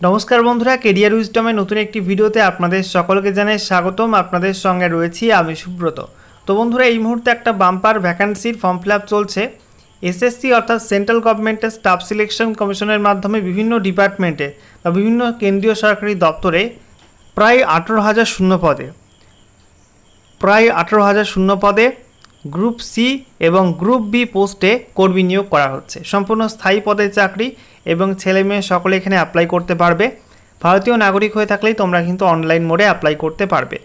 নমস্কার বন্ধুরা কেরিয়ার উইজডমের নতুন একটি ভিডিওতে আপনাদের সকলকে জানাই স্বাগতম। আপনাদের সঙ্গে রয়েছি আমি সুব্রত। তো বন্ধুরা, এই মুহূর্তে একটা বাম্পার ভ্যাকান্সির ফর্ম ফিল চলছে। এসএসসি অর্থাৎ সেন্ট্রাল গভর্নমেন্টের স্টাফ সিলেকশন কমিশনের মাধ্যমে বিভিন্ন ডিপার্টমেন্টে বা বিভিন্ন কেন্দ্রীয় সরকারি দপ্তরে প্রায় আঠেরো হাজার শূন্য পদে, প্রায় আঠেরো হাজার শূন্য পদে গ্রুপ সি এবং গ্রুপ বি পোস্টে কর্মী নিয়োগ করা হচ্ছে। সম্পূর্ণ স্থায়ী পদের চাকরি এবং ছেলে মেয়ে সকলে এখানে অ্যাপ্লাই করতে পারবে। ভারতীয় নাগরিক হয়ে থাকলেই তোমরা কিন্তু অনলাইন মোডে অ্যাপ্লাই করতে পারবে।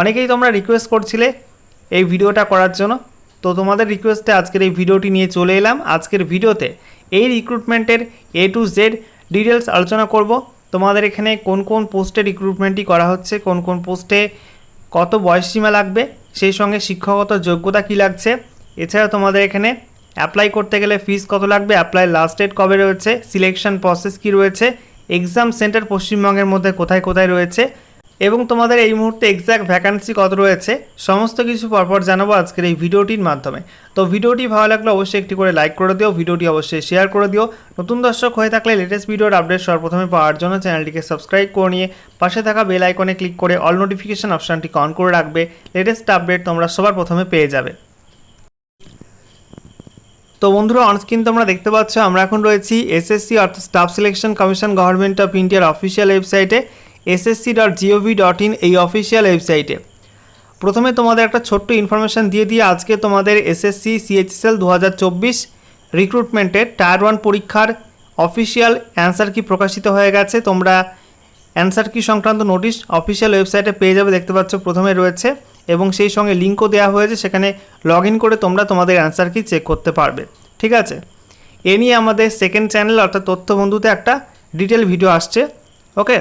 অনেকেই তোমরা রিকোয়েস্ট করছিলে এই ভিডিওটা করার জন্য। তো তোমাদের রিকোয়েস্টে আজকের এই ভিডিওটি নিয়ে চলে এলাম। আজকের ভিডিওতে এই রিক্রুটমেন্টের এ টু জেড ডিটেলস আলোচনা করব। তোমাদের এখানে কোন কোন পোস্টে রিক্রুটমেন্টই করা হচ্ছে, কোন কোন পোস্টে কত বয়সসীমা লাগবে, সেই সঙ্গে শিক্ষাগত যোগ্যতা কী লাগছে। এছাড়া তোমাদের এখানে অ্যাপ্লাই করতে গেলে ফিস কত লাগবে? অ্যাপ্লাই লাস্ট ডেট কবে রয়েছে? সিলেকশন প্রসেস কী রয়েছে? এক্সাম সেন্টার পশ্চিমবঙ্গের মধ্যে কোথায় কোথায় রয়েছে? এবং তোমাদের এই মুহূর্তে এক্স্যাক্ট ভ্যাকান্সি কত রয়েছে? সমস্ত কিছু পরপর জানাব আজকের এই ভিডিওটির মাধ্যমে। তো ভিডিওটি ভালো লাগলে অবশ্যই একটি করে লাইক করে দিও, ভিডিওটি অবশ্যই শেয়ার করে দিও। নতুন দর্শক হয়ে থাকলে লেটেস্ট ভিডিওর আপডেট সর্বপ্রথমে পাওয়ার জন্য চ্যানেলটিকে সাবস্ক্রাইব করে নিয়ে পাশে থাকা বেল আইকনে ক্লিক করে অল নোটিফিকেশন অপশানটি অন করে রাখবে। লেটেস্ট আপডেট তোমরা সবার প্রথমে পেয়ে যাবে। তো বন্ধুরা অনস্ক্রিন তোমরা দেখতে পাচ্ছ, আমরা এখন রয়েছি এসএসসি অর্থাৎ staff selection commission government of ইন্ডিয়ার অফিসিয়াল ওয়েবসাইটে SSC dot GOV dot in এই অফিসিয়াল ওয়েবসাইটে প্রথমে তোমাদের একটা ছোট্ট ইনফরমেশান দিয়ে দিয়ে আজকে তোমাদের এসএসসি সিএইচএসএল দু হাজার চব্বিশ রিক্রুটমেন্টের টায়ার ওয়ান পরীক্ষার অফিসিয়াল অ্যান্সার কি প্রকাশিত হয়ে গেছে, তোমরা অ্যান্সার কি সংক্রান্ত নোটিশ অফিসিয়াল ওয়েবসাইটে পেয়ে যাবে, দেখতে পাচ্ছ প্রথমে রয়েছে। এবং সেই সঙ্গে লিঙ্কও দেওয়া হয়েছে, সেখানে লগ করে তোমরা তোমাদের অ্যান্সার কি চেক করতে পারবে। ঠিক আছে? এ নিয়ে আমাদের সেকেন্ড চ্যানেল অর্থাৎ তথ্য বন্ধুতে একটা ডিটেল ভিডিও আসছে ওকে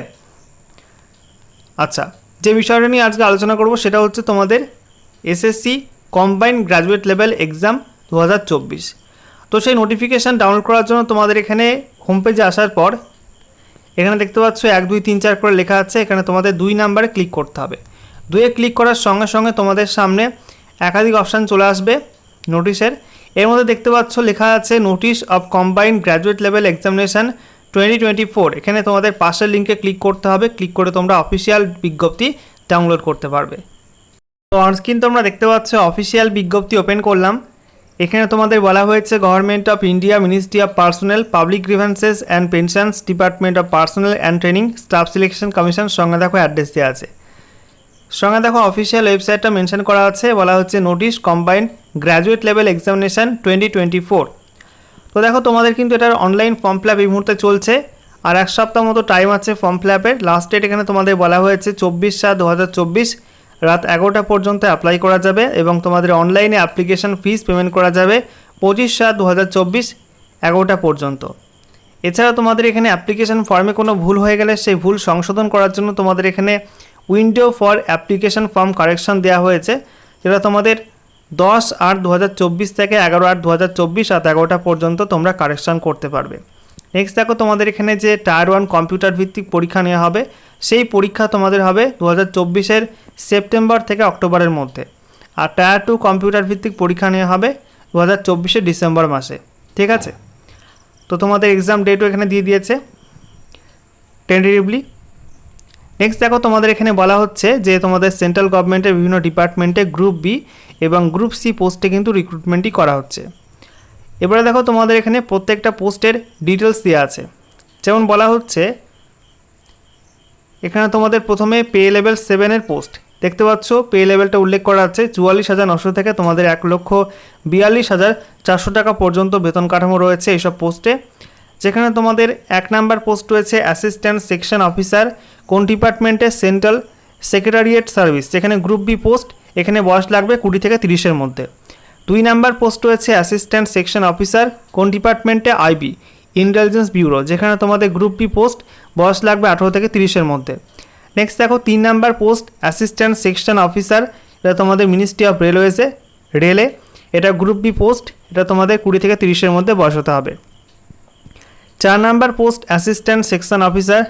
আচ্ছা যে বিষয়টা নিয়ে আজকে আলোচনা করব সেটা হচ্ছে তোমাদের SSC combined graduate level exam দু হাজার চব্বিশ। তো সেই নোটিফিকেশান ডাউনলোড করার জন্য তোমাদের এখানে হোম পেজে আসার পর, এখানে দেখতে পাচ্ছ এক, দুই, তিন, চার করে লেখা আছে, এখানে তোমাদের দুই নাম্বারে ক্লিক করতে হবে। দুয়ে ক্লিক করার সঙ্গে সঙ্গে তোমাদের সামনে একাধিক অপশান চলে আসবে নোটিশের এর মধ্যে দেখতে পাচ্ছ লেখা আছে notice of combined graduate level examination twenty twenty four এখানে তোমাদের পাশের লিঙ্কে ক্লিক করতে হবে। ক্লিক করে তোমরা অফিসিয়াল বিজ্ঞপ্তি ডাউনলোড করতে পারবে। তো অনস্ক্রিন তোমরা দেখতে পাচ্ছ অফিসিয়াল বিজ্ঞপ্তি ওপেন করলাম। এখানে তোমাদের বলা হয়েছে government of India ministry of personnel public grievances and pensions department of personnel and training staff selection commission সঙ্গে দেখো অ্যাড্রেস দেওয়া আছে। সঙ্গে দেখো অফিসিয়াল ওয়েবসাইটটা মেনশন করা আছে, বলা হচ্ছে notice combined graduate level examination twenty twenty four তো দেখো, তোমাদের কিন্তু এটার অনলাইন ফর্ম ফিল আপ এই মুহূর্তে চলছে, আর এক সপ্তাহ মতো টাইম আছে ফর্ম ফিল আপের লাস্ট ডেট এখানে তোমাদের বলা হয়েছে চব্বিশ সাত দু হাজার চব্বিশ, রাত এগারোটা পর্যন্ত অ্যাপ্লাই করা যাবে এবং তোমাদের অনলাইনে অ্যাপ্লিকেশন ফিস পেমেন্ট করা যাবে পঁচিশ সাত দু হাজার চব্বিশ, এগারোটা পর্যন্ত। এছাড়া তোমাদের এখানে অ্যাপ্লিকেশন ফর্মে কোনো ভুল হয়ে গেলে সেই ভুল সংশোধন করার জন্য তোমাদের এখানে window for application form correction দেওয়া হয়েছে, যেটা তোমাদের দশ আট দু থেকে এগারো আট দু হাজার চব্বিশ রাত এগারোটা পর্যন্ত তোমরা কারেকশন করতে পারবে। নেক্সট দেখো তোমাদের এখানে যে টায়ার ওয়ান কম্পিউটার ভিত্তিক পরীক্ষা নেওয়া হবে, সেই পরীক্ষা তোমাদের হবে দু হাজার সেপ্টেম্বর থেকে অক্টোবরের মধ্যে। আর টায়ার টু কম্পিউটার ভিত্তিক পরীক্ষা নেওয়া হবে দু হাজার ডিসেম্বর মাসে। ঠিক আছে? তো তোমাদের এক্সাম ডেটও এখানে দিয়ে দিয়েছে। টেন্টেটিভলি নেক্সট দেখো তোমাদের এখানে বলা হচ্ছে যে তোমাদের সেন্ট্রাল গভর্নমেন্টের বিভিন্ন ডিপার্টমেন্টে গ্রুপ বি এবং গ্রুপ সি পোস্টে কিন্তু রিক্রুটমেন্টই করা হচ্ছে। এবারে দেখো তোমাদের এখানে প্রত্যেকটা পোস্টের ডিটেলস দেওয়া আছে। যেমন বলা হচ্ছে, এখানে তোমাদের প্রথমে পে লেভেল সেভেনের পোস্ট দেখতে পাচ্ছ পে লেভেলটা উল্লেখ করা আছে, চুয়াল্লিশ হাজার নশো থেকে তোমাদের এক লক্ষ বিয়াল্লিশ হাজার চারশো টাকা পর্যন্ত বেতন কাঠামো রয়েছে এইসব পোস্টে যেখানে তোমাদের এক নাম্বার পোস্ট রয়েছে অ্যাসিস্ট্যান্ট সেকশন অফিসার, কোন ডিপার্টমেন্টে সেন্ট্রাল সেক্রেটারিয়েট সার্ভিস, যেখানে গ্রুপ বি পোস্ট, এখানে বয়স লাগবে কুড়ি থেকে তিরিশের মধ্যে। দুই নাম্বার পোস্ট রয়েছে অ্যাসিস্ট্যান্ট সেকশন অফিসার, কোন ডিপার্টমেন্টে আইবি, ইন্টেলিজেন্স ব্যুরো, যেখানে তোমাদের গ্রুপ বি পোস্ট, বয়স লাগবে আঠেরো থেকে তিরিশের মধ্যে। নেক্সট দেখো, তিন number post, assistant section officer, এটা তোমাদের মিনিস্ট্রি অফ রেলওয়েজে, রেলে। এটা গ্রুপ বি পোস্ট, এটা তোমাদের কুড়ি থেকে তিরিশের মধ্যে বয়স হতে হবে। চার number post assistant section officer.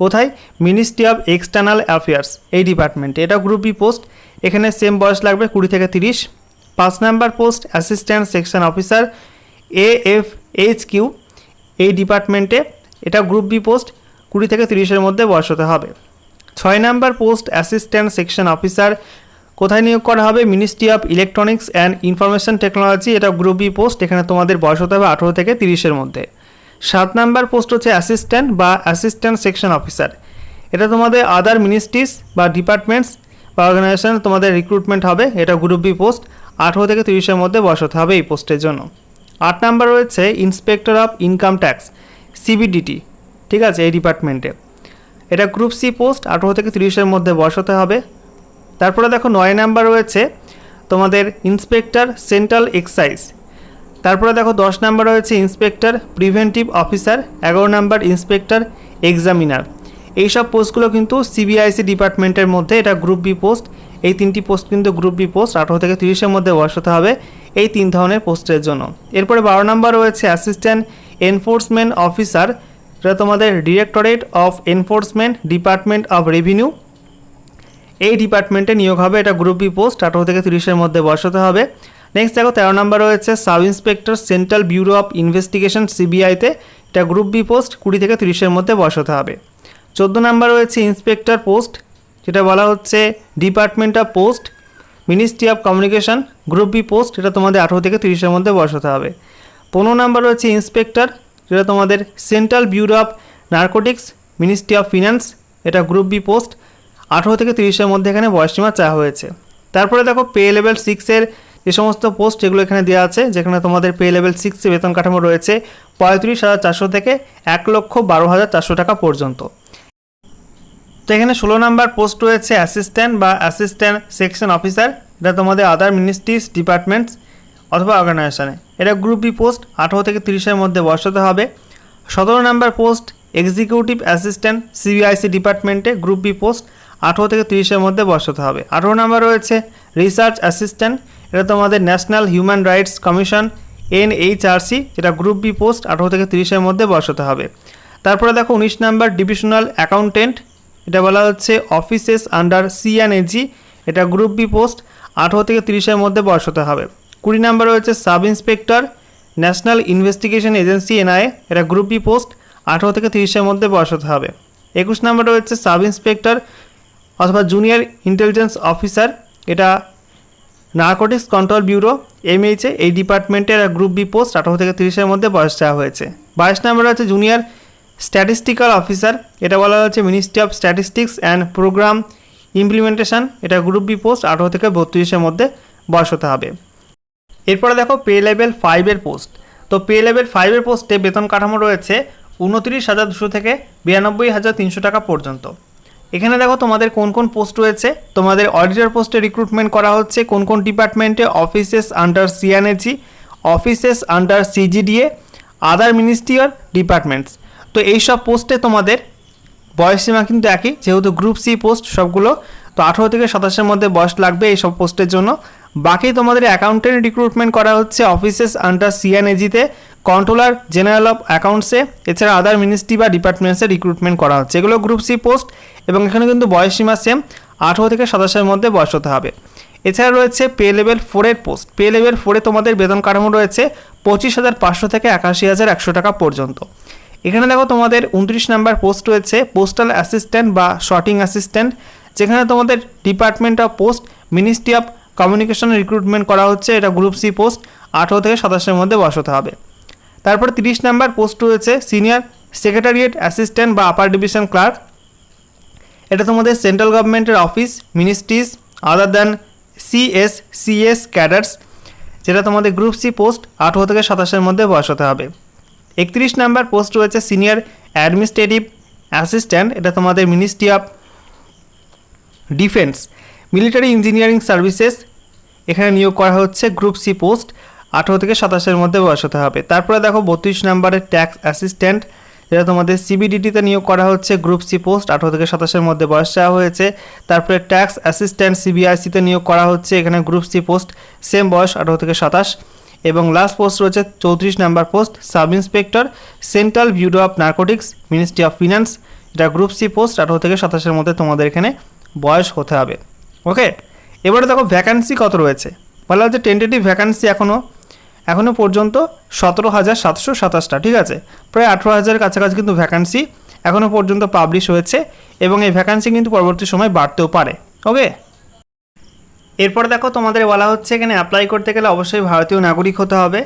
কোথায়? মিনিস্ট্রি অফ এক্সটার্নাল অ্যাফেয়ার্স, এই ডিপার্টমেন্টে। এটা গ্রুপ বি পোস্ট, এখানে সেম বয়স লাগবে, কুড়ি থেকে তিরিশ। পাঁচ number post assistant section officer A F H Q এই ডিপার্টমেন্টে। এটা গ্রুপ বি পোস্ট, কুড়ি থেকে তিরিশের মধ্যে বয়স হতে হবে। ছয় number post assistant section officer, কোথায় নিয়োগ করা হবে? Ministry of electronics and information technology, এটা গ্রুপ বি পোস্ট, এখানে তোমাদের বয়স হতে হবে আঠেরো থেকে তিরিশের মধ্যে। সাত নাম্বার পোস্ট হচ্ছে অ্যাসিস্ট্যান্ট বা অ্যাসিস্ট্যান্ট সেকশন অফিসার এটা তোমাদের আদার মিনিস্ট্রিজ বা ডিপার্টমেন্টস বা অর্গানাইজেশন তোমাদের রিক্রুটমেন্ট হবে। এটা গ্রুপ বি পোস্ট আঠেরো থেকে তিরিশের মধ্যে বয়স হতে হবে এই পোস্টের জন্য। আট নাম্বার রয়েছে inspector of income tax CBDT ঠিক আছে, এই ডিপার্টমেন্টে এটা গ্রুপ সি পোস্ট আঠেরো থেকে তিরিশের মধ্যে বয়স হতে হবে। তারপরে দেখো নয় নাম্বার রয়েছে তোমাদের ইন্সপেক্টর সেন্ট্রাল এক্সাইজ তারপরে দেখো দশ নাম্বার রয়েছে ইন্সপেক্টর, প্রিভেন্টিভ অফিসার, এগারো নাম্বার ইন্সপেক্টর, এক্সামিনার। এইসব পোস্টগুলো কিন্তু সিবিআইসি ডিপার্টমেন্টের মধ্যে এটা গ্রুপ বি পোস্ট। এই তিনটি পোস্ট কিন্তু গ্রুপ বি পোস্ট, আঠেরো থেকে তিরিশের মধ্যে বয়স হতে হবে এই তিন ধরনের পোস্টের জন্য। এরপরে বারো নাম্বার রয়েছে অ্যাসিস্ট্যান্ট এনফোর্সমেন্ট অফিসার, এটা তোমাদের directorate of enforcement department of revenue. এই ডিপার্টমেন্টে নিয়োগ হবে এটা গ্রুপ বি পোস্ট, আঠারো থেকে তিরিশের মধ্যে বসাতে হবে। নেক্সট দেখো, তেরো নম্বর রয়েছে sub inspector central bureau of investigation সিবিআইতে এটা গ্রুপ বি পোস্ট কুড়ি থেকে তিরিশের মধ্যে বসাতে হবে। চোদ্দ নাম্বার রয়েছে ইন্সপেক্টর পোস্ট যেটা বলা হচ্ছে department of post ministry of communication group B post এটা তোমাদের আঠেরো থেকে তিরিশের মধ্যে বসাতে হবে। পনেরো নাম্বার রয়েছে ইন্সপেক্টর, যেটা তোমাদের central bureau of narcotics ministry of finance এটা গ্রুপ বি পোস্ট আঠেরো থেকে তিরিশের মধ্যে এখানে বয়সসীমা চাওয়া হয়েছে। তারপরে দেখো পে লেভেল সিক্সের যে সমস্ত পোস্ট এগুলো এখানে দেওয়া আছে, যেখানে তোমাদের পে লেভেল সিক্সে বেতন কাঠামো রয়েছে, পঁয়ত্রিশ হাজার চারশো থেকে এক লক্ষ বারো হাজার চারশো টাকা পর্যন্ত। তো এখানে ষোলো নাম্বার পোস্ট রয়েছে অ্যাসিস্ট্যান্ট বা অ্যাসিস্ট্যান্ট সেকশন অফিসার এটা তোমাদের আদার মিনিস্ট্রিজ ডিপার্টমেন্টস অথবা অর্গানাইজেশানে এটা গ্রুপ বি পোস্ট আঠেরো থেকে তিরিশের মধ্যে বসাতে হবে। সতেরো number post executive assistant CBIC ডিপার্টমেন্টে গ্রুপ বি পোস্ট আঠেরো থেকে তিরিশের মধ্যে বসাতে হবে। আঠেরো নাম্বার রয়েছে রিসার্চ অ্যাসিস্ট্যান্ট এটা তোমাদের national human rights commission NHRC যেটা গ্রুপ বি পোস্ট আঠেরো থেকে তিরিশের মধ্যে বসাতে হবে। তারপরে দেখো উনিশ নাম্বার ডিভিশনাল অ্যাকাউন্টেন্ট এটা বলা হচ্ছে অফিসেস আন্ডার সিএনএজি এটা গ্রুপ বি পোস্ট আঠেরো থেকে তিরিশের মধ্যে বসাতে হবে। কুড়ি নাম্বার রয়েছে sub inspector national investigation agency NIA এটা গ্রুপ বি পোস্ট আঠেরো থেকে তিরিশের মধ্যে বসাতে হবে। একুশ নাম্বার রয়েছে সাব ইন্সপেক্টর অথবা জুনিয়র ইন্টেলিজেন্স অফিসার এটা নার্কোটিক্স কন্ট্রোল ব্যুরো এমএইচে এই ডিপার্টমেন্টের গ্রুপ বি পোস্ট আঠারো থেকে তিরিশের মধ্যে বয়স চাওয়া হয়েছে। বাইশ নম্বর আছে জুনিয়র স্ট্যাটিস্টিক্যাল অফিসার, এটা বলা হচ্ছে ministry of statistics and programme implementation, এটা গ্রুপ বি পোস্ট আঠারো থেকে বত্রিশের মধ্যে বয়স হতে হবে। এরপরে দেখো পে লেভেল ফাইভের পোস্ট। তো পে লেভেল ফাইভের পোস্টে বেতন কাঠামো রয়েছে উনত্রিশ হাজার দুশো থেকে বিরানব্বই হাজার তিনশো টাকা পর্যন্ত। এখানে দেখো তোমাদের কোন কোন পোস্ট রয়েছে। তোমাদের অডিটর পোস্টে রিক্রুটমেন্ট করা হচ্ছে, কোন কোন ডিপার্টমেন্টে offices under CNAG offices under CGDA other ministerial departments তো এই সব পোস্টে তোমাদের বয়সসীমা কিন্তু একই, যেহেতু গ্রুপ সি পোস্ট সবগুলো, তো আঠেরো থেকে সাতাশের মধ্যে বয়স লাগবে এই সব পোস্টের জন্য। বাকি তোমাদের অ্যাকাউন্টেন্ট রিক্রুটমেন্ট করা হচ্ছে অফিসেস আন্ডার সিএনএজিতে কন্ট্রোলার, জেনারেল অফ অ্যাকাউন্টসে, এছাড়া আদার মিনিস্ট্রি বা ডিপার্টমেন্টসে রিক্রুটমেন্ট করা হচ্ছে। এগুলো গ্রুপ সি পোস্ট এবং এখানে কিন্তু বয়সসীমা সেম আঠেরো থেকে সাতাশের মধ্যে বয়স হতে হবে। এছাড়া রয়েছে পে লেভেল ফোরের পোস্ট পে লেভেল ফোরে তোমাদের বেতন কাঠামো রয়েছে পঁচিশ হাজার পাঁচশো থেকে একাশি হাজার একশো টাকা পর্যন্ত। এখানে দেখো তোমাদের উনত্রিশ নাম্বার পোস্ট রয়েছে পোস্টাল অ্যাসিস্ট্যান্ট বা শর্টিং অ্যাসিস্ট্যান্ট যেখানে তোমাদের department of post ministry of communication recruitment করা হচ্ছে। এটা গ্রুপ সি পোস্ট আঠেরো থেকে সাতাশের মধ্যে বসাতে হবে। তারপর তিরিশ নাম্বার পোস্ট রয়েছে সিনিয়র সেক্রেটারিয়েট অ্যাসিস্ট্যান্ট বা আপার ডিভিশন ক্লার্ক। এটা তোমাদের সেন্ট্রাল গভর্নমেন্টের office, ministries other than CS CS cadres যেটা তোমাদের গ্রুপ সি পোস্ট আঠেরো থেকে সাতাশের মধ্যে বসাতে হবে। একত্রিশ নাম্বার পোস্ট রয়েছে সিনিয়র অ্যাডমিনিস্ট্রেটিভ অ্যাসিস্ট্যান্ট, এটা তোমাদের ministry of defence, military engineering services. এখানে নিয়োগ করা হচ্ছে গ্রুপ সি পোস্ট। আঠেরো থেকে সাতাশের মধ্যে বয়স হতে হবে। তারপরে দেখো বত্রিশ নাম্বারের ট্যাক্স অ্যাসিস্ট্যান্ট, যেটা তোমাদের সিবিডিটিতে নিয়োগ করা হচ্ছে, গ্রুপ সি পোস্ট, আঠেরো থেকে সাতাশের মধ্যে বয়স চাওয়া হয়েছে। তারপরে ট্যাক্স অ্যাসিস্ট্যান্ট সিবিআইসিতে নিয়োগ করা হচ্ছে, এখানে গ্রুপ সি পোস্ট, সেম বয়স, আঠেরো থেকে সাতাশ। এবং লাস্ট পোস্ট রয়েছে চৌত্রিশ number post, sub inspector, central bureau of narcotics, ministry of finance, এটা গ্রুপ সি পোস্ট, আঠেরো থেকে সাতাশের মধ্যে তোমাদের এখানে বয়স হতে হবে। ওকে? এবারে দেখো ভ্যাকান্সি কত রয়েছে? বলা হচ্ছে টেন্টেটিভ ভ্যাকান্সি এখনও এখনও পর্যন্ত সতেরো হাজার সাতশো সাতাশটা, ঠিক আছে? প্রায় আঠেরো হাজারের কাছাকাছি কিন্তু ভ্যাকান্সি এখনও পর্যন্ত পাবলিশ হয়েছে এবং এই ভ্যাকান্সি কিন্তু পরবর্তী সময় বাড়তেও পারে ওকে এরপর দেখো, তোমাদের বলা হচ্ছে এখানে অ্যাপ্লাই করতে গেলে অবশ্যই ভারতীয় নাগরিক হতে হবে।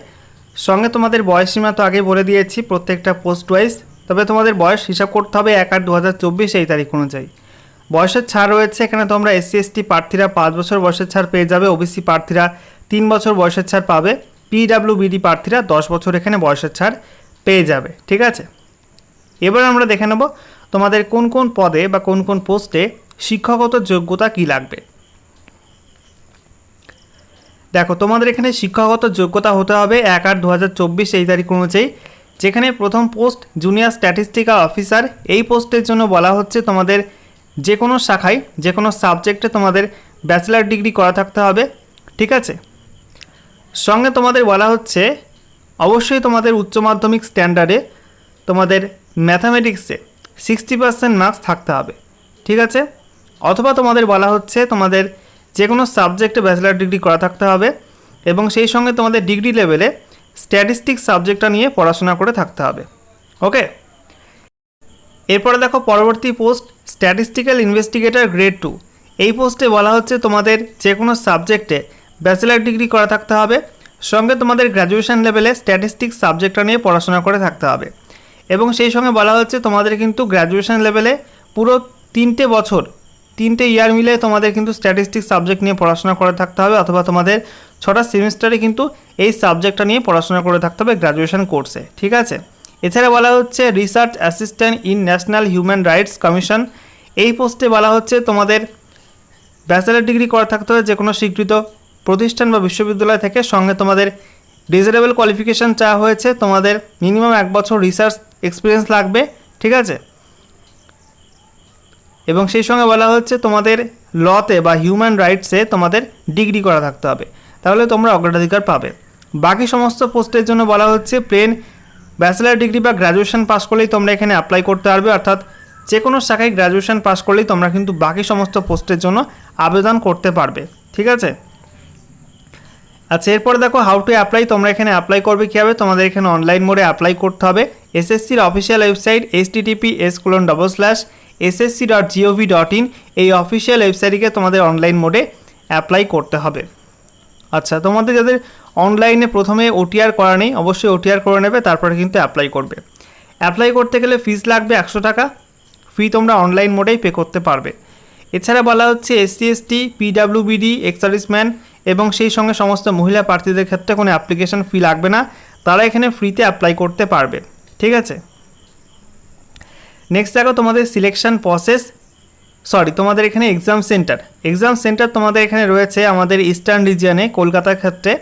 সঙ্গে তোমাদের বয়স সীমা তো আগেই বলে দিয়েছি, প্রত্যেকটা পোস্ট ওয়াইজ তবে তোমাদের বয়স হিসাব করতে হবে এক আট দু হাজার চব্বিশ এই তারিখ অনুযায়ী। বয়সের ছাড় রয়েছে, এখানে তোমরা এসসি এসটি প্রার্থীরা পাঁচ বছর বয়সের ছাড় পেয়ে যাবে ওবিসি প্রার্থীরা তিন বছর বয়সের ছাড় পাবে। পিডাব্লিউবিডি প্রার্থীরা দশ বছর এখানে বয়সের ছাড় পেয়ে যাবে, ঠিক আছে? এবার আমরা দেখে নেব তোমাদের কোন কোন পদে বা কোন কোন পোস্টে শিক্ষাগত যোগ্যতা কী লাগবে। দেখো, তোমাদের এখানে শিক্ষাগত যোগ্যতা হতে হবে এক আট দু হাজার চব্বিশ এই তারিখ অনুযায়ী, যেখানে প্রথম পোস্ট জুনিয়র স্ট্যাটিস্টিক্যাল অফিসার। এই পোস্টের জন্য বলা হচ্ছে তোমাদের যে কোনো শাখায়, যে কোনো সাবজেক্টে তোমাদের ব্যাচেলার ডিগ্রি করা থাকতে হবে, ঠিক আছে? সঙ্গে তোমাদের বলা হচ্ছে, অবশ্যই তোমাদের উচ্চ মাধ্যমিক স্ট্যান্ডার্ডে তোমাদের ম্যাথামেটিক্সে সিক্সটি পার্সেন্ট মার্কস থাকতে হবে, ঠিক আছে? অথবা তোমাদের বলা হচ্ছে তোমাদের যে কোনো সাবজেক্টে ব্যাচেলার ডিগ্রি করা থাকতে হবে এবং সেই সঙ্গে তোমাদের ডিগ্রি লেভেলে স্ট্যাটিস্টিক্স সাবজেক্টটা নিয়ে পড়াশোনা করে থাকতে হবে ওকে এরপরে দেখো পরবর্তী post statistical investigator grade two এই পোস্টে বলা হচ্ছে তোমাদের যে কোনো সাবজেক্টে ব্যাচেলার ডিগ্রি করা থাকতে হবে। সঙ্গে তোমাদের গ্র্যাজুয়েশন লেভেলে স্ট্যাটিস্টিক্স সাবজেক্টটা নিয়ে পড়াশোনা করে থাকতে হবে। এবং সেই সঙ্গে বলা হচ্ছে, তোমাদের কিন্তু গ্র্যাজুয়েশন লেভেলে পুরো তিনটে বছর, তিনটে ইয়ার মিলে তোমাদের কিন্তু স্ট্যাটিস্টিক্স সাবজেক্ট নিয়ে পড়াশোনা করে থাকতে হবে, অথবা তোমাদের ছটা সেমিস্টারে কিন্তু এই সাবজেক্টটা নিয়ে পড়াশোনা করে থাকতে হবে গ্র্যাজুয়েশন কোর্সে ঠিক আছে? এছাড়া বলা হচ্ছে research assistant in national human rights commission এই পোস্টে বলা হচ্ছে, তোমাদের ব্যাচেলার ডিগ্রি করা থাকতে হবে যে কোনো স্বীকৃত প্রতিষ্ঠান বা বিশ্ববিদ্যালয় থেকে সঙ্গে তোমাদের ডিজারেবল কোয়ালিফিকেশান চাওয়া হয়েছে। তোমাদের মিনিমাম এক বছর রিসার্চ এক্সপিরিয়েন্স লাগবে, ঠিক আছে? এবং সেই সঙ্গে বলা হচ্ছে তোমাদের লতে বা হিউম্যান রাইটসে তোমাদের ডিগ্রি করা থাকতে হবে। তাহলে তোমরা অগ্রাধিকার পাবে। বাকি সমস্ত পোস্টের জন্য বলা হচ্ছে প্লেন ব্যাচেলার ডিগ্রি বা গ্র্যাজুয়েশন পাস করলেই তোমরা এখানে অ্যাপ্লাই করতে পারবে। অর্থাৎ যে কোনো শাখায় গ্র্যাজুয়েশন পাস করলেই তোমরা কিন্তু বাকি সমস্ত পোস্টের জন্য আবেদন করতে পারবে, ঠিক আছে? আচ্ছা এরপরে দেখো হাউ টু অ্যাপ্লাই তোমরা এখানে অ্যাপ্লাই করবে কীভাবে? তোমাদের এখানে অনলাইন মোডে অ্যাপ্লাই করতে হবে। এসএসসির official website H TTP S colon double slash SSC dot GOV dot in এই অফিসিয়াল ওয়েবসাইটকে তোমাদের অনলাইন মোডে অ্যাপ্লাই করতে হবে। আচ্ছা তোমাদের যাদের অনলাইনে প্রথমে ওটিআর করা নেই, অবশ্যই ওটিআর করে নেবে, তারপরে কিন্তু অ্যাপ্লাই করবে। অ্যাপ্লাই করতে গেলে ফিস লাগবে একশো টাকা। ফি তোমরা অনলাইন মোডেই পে করতে পারবে। এছাড়া বলা হচ্ছে এসসি এসটি পিডাব্লিউবিডি এক্সার্ভিসম্যান এবং সেই সঙ্গে সমস্ত মহিলা প্রার্থীদের ক্ষেত্রে কোনো অ্যাপ্লিকেশন ফি লাগবে না। তারা এখানে ফ্রিতে অ্যাপ্লাই করতে পারবে। ঠিক আছে? নেক্সট দেখো তোমাদের সিলেকশন প্রসেস সরি তোমাদের এখানে এক্সাম সেন্টার এক্সাম সেন্টার তোমাদের এখানে রয়েছে আমাদের ইস্টার্ন রিজিয়নে কলকাতার ক্ষেত্রে,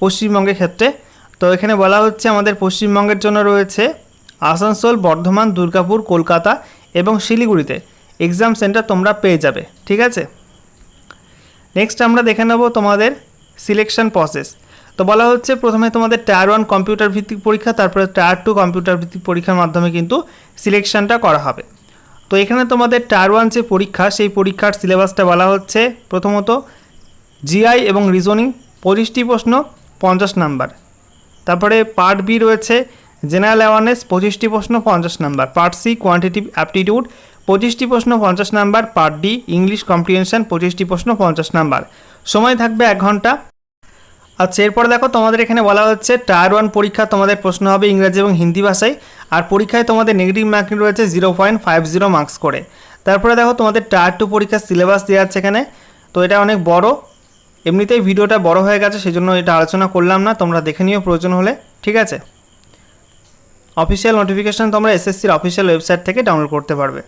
পশ্চিমবঙ্গের ক্ষেত্রে। তো এখানে বলা হচ্ছে আমাদের পশ্চিমবঙ্গের জন্য রয়েছে আসানসোল, বর্ধমান, দুর্গাপুর, কলকাতা এবং শিলিগুড়িতে। এক্সাম সেন্টার তোমরা পেয়ে যাবে। ঠিক আছে? নেক্সট আমরা দেখে নেব তোমাদের সিলেকশন প্রসেস তো বলা হচ্ছে প্রথমে তোমাদের টায়ার ওয়ান কম্পিউটার ভিত্তিক পরীক্ষা, তারপরে টায়ার টু কম্পিউটার ভিত্তিক পরীক্ষার মাধ্যমে কিন্তু সিলেকশনটা করা হবে। তো এখানে তোমাদের টায়ার ওয়ান যে পরীক্ষা, সেই পরীক্ষার সিলেবাসটা বলা হচ্ছে প্রথমত জিআই এবং রিজনিং পঁচিশটি প্রশ্ন, পঞ্চাশ নাম্বার। তারপরে পার্ট বি রয়েছে জেনারেল অ্যাওয়ারনেস পঁচিশটি প্রশ্ন, পঞ্চাশ number. Part C quantitative aptitude পঁচিশটি প্রশ্ন, পঞ্চাশ number part D, English comprehension, পঁচিশটি প্রশ্ন, পঞ্চাশ নাম্বার। সময় থাকবে এক ঘণ্টা। আচ্ছা এরপরে দেখো, তোমাদের এখানে বলা হচ্ছে, টায়ার ওয়ান পরীক্ষা তোমাদের প্রশ্ন হবে ইংরাজি এবং হিন্দি ভাষায়, আর পরীক্ষায় তোমাদের নেগেটিভ মার্কিং রয়েছে zero point five zero marks করে। তারপরে দেখো, তোমাদের টায়ার টু পরীক্ষার সিলেবাস দেওয়া আছে এখানে, তো এটা অনেক বড়। এমনিতেই ভিডিওটা বড় হয়ে গেছে সেই জন্য এটা আলোচনা করলাম না, তোমরা দেখে নিও প্রয়োজন হলে, ঠিক আছে? অফিসিয়াল নোটিফিকেশান তোমরা এসএসসির অফিসিয়াল ওয়েবসাইট থেকে ডাউনলোড করতে পারবে।